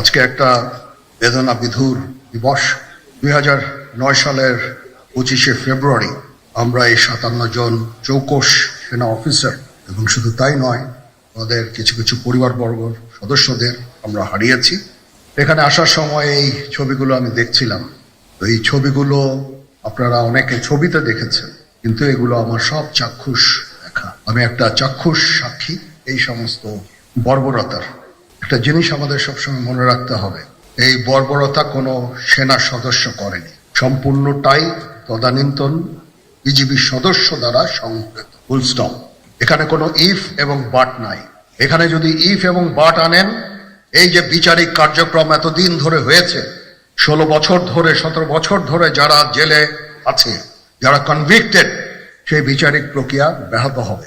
আজকে একটা বেদনা বিধুর দিবস। দুই নয় সালের পঁচিশে ফেব্রুয়ারি আমরা এই সাতান্ন জন চৌকস সেনা অফিসার, এবং শুধু তাই নয়, আমাদের কিছু কিছু পরিবারবর্গ সদস্যদের আমরা হারিয়েছি। এখানে আসার সময় এই ছবিগুলো আমি দেখছিলাম। তো এই ছবিগুলো আপনারা অনেকে ছবিতে দেখেছেন, কিন্তু এগুলো আমার সব চাক্ষুষ দেখা। আমি একটা চাক্ষুষ সাক্ষী, এই সমস্ত বর্বরতার একটা জিনিস আমাদের সবসময় মনে রাখতে হবে, এই বর্বরতা কোনো সেনা সদস্য করেনি। সম্পূর্ণটাই তদানীন্তন বিজিবি সদস্য দ্বারা সংঘটিত ফুলস্টপ এখানে কোনো ইফ এবং বাট নাই। এখানে যদি ইফ এবং বাট আনেন, এই যে বিচারিক কার্যক্রম এতদিন ধরে হয়েছে, ষোলো বছর ধরে, সতেরো বছর ধরে যারা জেলে আছে, যারা কনভিক্টেড সেই বিচারিক প্রক্রিয়া ব্যাহত হবে।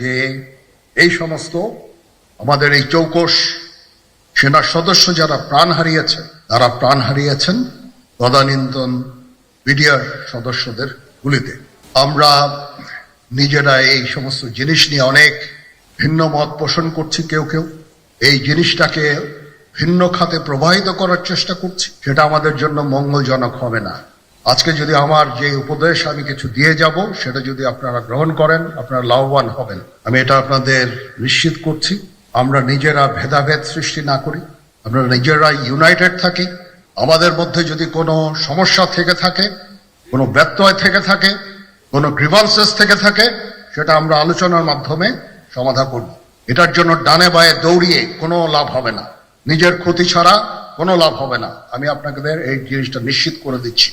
যে এই সমস্ত আমাদের এই চৌকস সেনার সদস্য যারা প্রাণ হারিয়েছে, তারা প্রাণ হারিয়েছেন তদানীন্তন বিডিআর সদস্যদের গুলিতে। আমরা নিজেরা এই সমস্ত জিনিস নিয়ে অনেক ভিন্ন মত পোষণ করছি কেউ কেউ। এই জিনিসটাকে ভিন্ন খাতে প্রবাহিত করার চেষ্টা করছি। সেটা আমাদের জন্য মঙ্গলজনক হবে না। আজকে যদি আমার যে উপদেশ আমি কিছু দিয়ে যাব, সেটা যদি আপনারা গ্রহণ করেন, আপনারা লাভবান হবেন। আমি এটা আপনাদের নিশ্চিত করছি। আমরা নিজেরা ভেদাভেদ সৃষ্টি না করি। আমরা নিজেরা ইউনাইটেড থাকি। আমাদের মধ্যে যদি কোনো সমস্যা থেকে থাকে, কোনো ব্যত্যয় থেকে থাকে, কোনো গ্রিভান্সেস থেকে থাকে, সেটা আমরা আলোচনার মাধ্যমে সমাধা করব। এটার জন্য ডানে বায়ে দৌড়িয়ে কোনো লাভ হবে না। নিজের ক্ষতি ছাড়া কোনো লাভ হবে না। আমি আপনাদের এই জিনিসটা নিশ্চিত করে দিচ্ছি।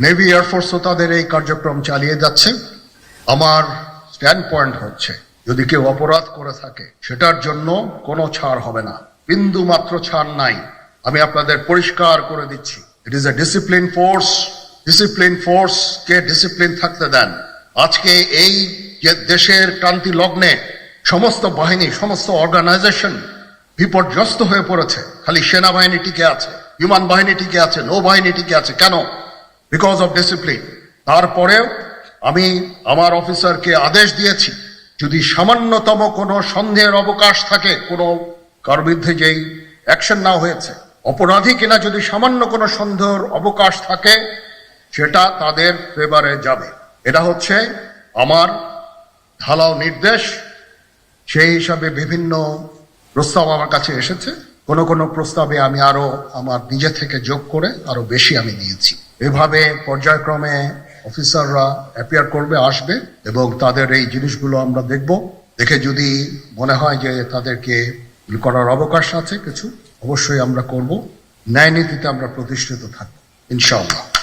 নেভি এয়ারফোর্সও তাদের এই কার্যক্রম চালিয়ে যাচ্ছে। আমার স্ট্যান্ড পয়েন্ট হচ্ছে, যদি কেউ অপরাধ করে থাকে, সেটার জন্য কোনো ছাড় হবে না। বিন্দু মাত্র ছাড় নাই। আমি আপনাদের পরিষ্কার করে দিচ্ছি। It is a discipline force discipline force K discipline থাকতে দেন। আজকে এই যে দেশের ক্রান্তি লগ্নে সমস্ত বাহিনী, সমস্ত অর্গানাইজেশন বিপর্যস্ত হয়ে পড়েছে। খালি সেনাবাহিনী টিকে আছে, বিমান বাহিনী টিকে আছে, নৌবাহিনী টিকে আছে। কেন? বিকজ অফ ডিসিপ্লিন তারপরেও আমি আমার অফিসারকে আদেশ দিয়েছি, যদি সামান্যতম কোনো সন্দেহের অবকাশ থাকে, কোনো কার বিরুদ্ধে যেই অ্যাকশন না হয়েছে, অপরাধী কিনা যদি সামান্য কোনো সন্দেহের অবকাশ থাকে, সেটা তাদের ফেভারে যাবে। এটা হচ্ছে আমার ঢালাও নির্দেশ। সেই হিসাবে বিভিন্ন প্রস্তাব আমার কাছে এসেছে। কোনো কোনো প্রস্তাবে আমি আরও আমার নিজে থেকে যোগ করে আরও বেশি আমি দিয়েছি এভাবে পর্যায়ক্রমে অফিসাররা অ্যাপিয়ার করবে, আসবে এবং তাদের এই জিনিসগুলো আমরা দেখব। দেখে যদি মনে হয় যে তাদেরকে করার অবকাশ আছে কিছু, অবশ্যই আমরা করব। ন্যায় নীতিতে আমরা প্রতিষ্ঠিত থাকব, ইনশাআল্লাহ।